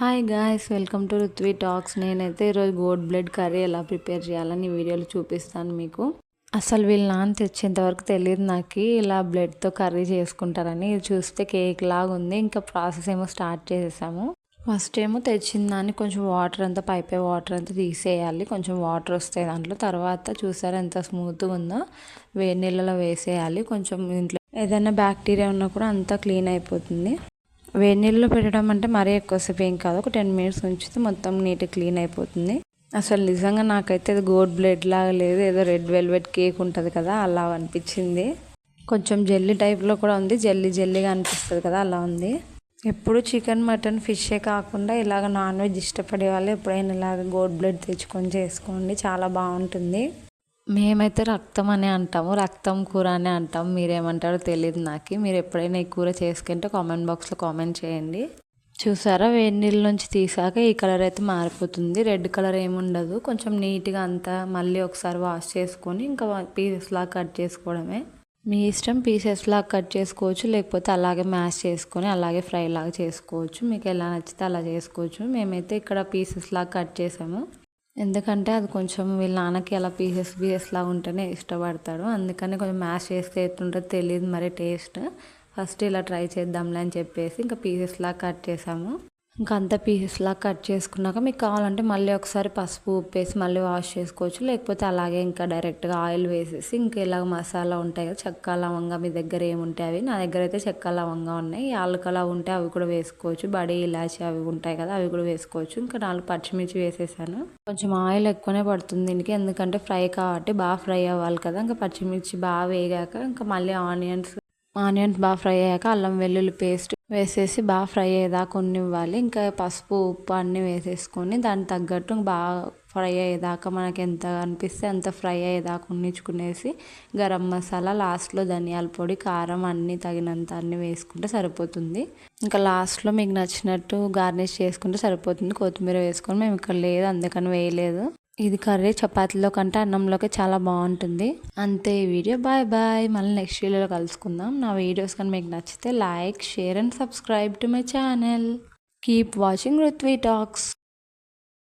Hi guys welcome to Ruthvi talks నేనైతే ఈరోజు goat blood curry ఎలా ప్రిపేర్ చేయాలని వీడియోలో చూపిస్తాను మీకు. అసలు వీళ్ళు నాన్న తెచ్చేంతవరకు తెలియదు నాకు. ఇలా బ్లడ్తో కర్రీ చేసుకుంటారని. ఇది చూస్తే కేక్ లాగా ఉంది. ఇంకా ప్రాసెస్ ఏమో స్టార్ట్ చేసేసాము. ఫస్ట్ ఏమో తెచ్చిన దాన్ని కొంచెం వాటర్ అంతా పైపే వాటర్ అంతా తీసేయాలి. కొంచెం వాటర్ వస్తాయి దాంట్లో. తర్వాత చూసారా ఎంత స్మూత్గా ఉందో. వేడి నీళ్ళలో వేసేయాలి. కొంచెం ఇంట్లో ఏదైనా బ్యాక్టీరియా ఉన్నా కూడా అంతా క్లీన్ అయిపోతుంది. వేడి నీళ్ళలో పెట్టడం అంటే మరీ ఎక్కువసేపు ఏం కాదు. ఒక టెన్ మినిట్స్ ఉంచితే మొత్తం నీట్ క్లీన్ అయిపోతుంది. అసలు నిజంగా నాకైతే ఇది గోడ్ బ్లెడ్ లాగా లేదు. ఏదో రెడ్ వెల్వెట్ కేక్ ఉంటుంది కదా అలా అనిపించింది. కొంచెం జెల్లీ టైప్లో కూడా ఉంది. జెల్లీ జెల్లీగా అనిపిస్తుంది కదా అలా ఉంది. ఎప్పుడు చికెన్ మటన్ ఫిషే కాకుండా ఇలాగ నాన్ వెజ్ ఇష్టపడే వాళ్ళు ఎప్పుడైనా ఇలాగ గోడ్ బ్లడ్ తెచ్చుకొని చేసుకోండి. చాలా బాగుంటుంది. మేమైతే రక్తం అనే అంటాము రక్తం కూర అనే అంటాం. మీరేమంటారో తెలియదు నాకు. మీరు ఎప్పుడైనా ఈ కూర చేసుకుంటే కామెంట్ బాక్స్లో కామెంట్ చేయండి. చూసారా వేడి నీళ్ళ నుంచి తీసాక ఈ కలర్ అయితే మారిపోతుంది. రెడ్ కలర్ ఏముండదు కొంచెం నీట్గా అంతా మళ్ళీ ఒకసారి వాష్ చేసుకొని ఇంకా పీసెస్లా కట్ చేసుకోవడమే. మీ ఇష్టం పీసెస్లా కట్ చేసుకోవచ్చు లేకపోతే అలాగే మ్యాష్ చేసుకొని అలాగే ఫ్రై లాగా చేసుకోవచ్చు. మీకు ఎలా నచ్చితే అలా చేసుకోవచ్చు. మేమైతే ఇక్కడ పీసెస్లా కట్ చేసాము. ఎందుకంటే అది కొంచెం వీళ్ళ నాన్నకి అలా పీసెస్ పీసెస్ లాగా ఉంటేనే ఇష్టపడతాడు. అందుకని కొంచెం మ్యాష్ చేస్తే ఎట్లుంటుందో తెలియదు మరి టేస్ట్. ఫస్ట్ ఇలా ట్రై చేద్దాంలే అని చెప్పేసి ఇంకా పీసెస్ లాగా కట్ చేసాము. ఇంకా అంత పీసెస్లా కట్ చేసుకున్నాక మీకు కావాలంటే మళ్ళీ ఒకసారి పసుపు ఉప్పు వేసి మళ్ళీ వాష్ చేసుకోవచ్చు. లేకపోతే అలాగే ఇంకా డైరెక్ట్గా ఆయిల్ వేసేసి ఇంకా ఇలాగ మసాలా ఉంటాయి కదా చెక్క లవంగా మీ దగ్గర ఏముంటాయి అవి? నా దగ్గర అయితే చెక్క లవంగా ఉన్నాయి. యాలకలా ఉంటే అవి కూడా వేసుకోవచ్చు. బడి ఇలాచి అవి ఉంటాయి కదా అవి కూడా వేసుకోవచ్చు. ఇంకా నాలుగు పచ్చిమిర్చి వేసేసాను. కొంచెం ఆయిల్ ఎక్కువనే పడుతుంది దీనికి. ఎందుకంటే ఫ్రై కాబట్టి బాగా ఫ్రై అవ్వాలి కదా. ఇంకా పచ్చిమిర్చి బాగా వేగాక ఇంకా మళ్ళీ ఆనియన్స్ ఆనియన్స్ బాగా ఫ్రై అయ్యాక అల్లం వెల్లుల్లి పేస్ట్ వేసేసి బాగా ఫ్రై అయ్యేదాకా ఉన్నివ్వాలి ఇంకా పసుపు ఉప్పు అన్నీ వేసేసుకొని దానికి తగ్గట్టు బాగా ఫ్రై అయ్యేదాకా మనకి ఎంత అనిపిస్తే అంత ఫ్రై అయ్యేదాకా ఉన్నించుకునేసి గరం మసాలా లాస్ట్లో ధనియాల పొడి కారం అన్నీ తగినంత అన్నీ వేసుకుంటే సరిపోతుంది. ఇంకా లాస్ట్లో మీకు నచ్చినట్టు గార్నిష్ చేసుకుంటే సరిపోతుంది. కొత్తిమీర వేసుకొని మేము ఇక్కడ లేదు అందుకని వేయలేదు. ఇది కర్రీ చపాతీలో కంటే అన్నంలోకి చాలా బాగుంటుంది. అంతే ఈ వీడియో. బాయ్ బాయ్ మళ్ళీ నెక్స్ట్ వీడియోలో కలుసుకుందాం. నా వీడియోస్ కానీ మీకు నచ్చితే like share and subscribe to my channel keep watching Ruthvi talks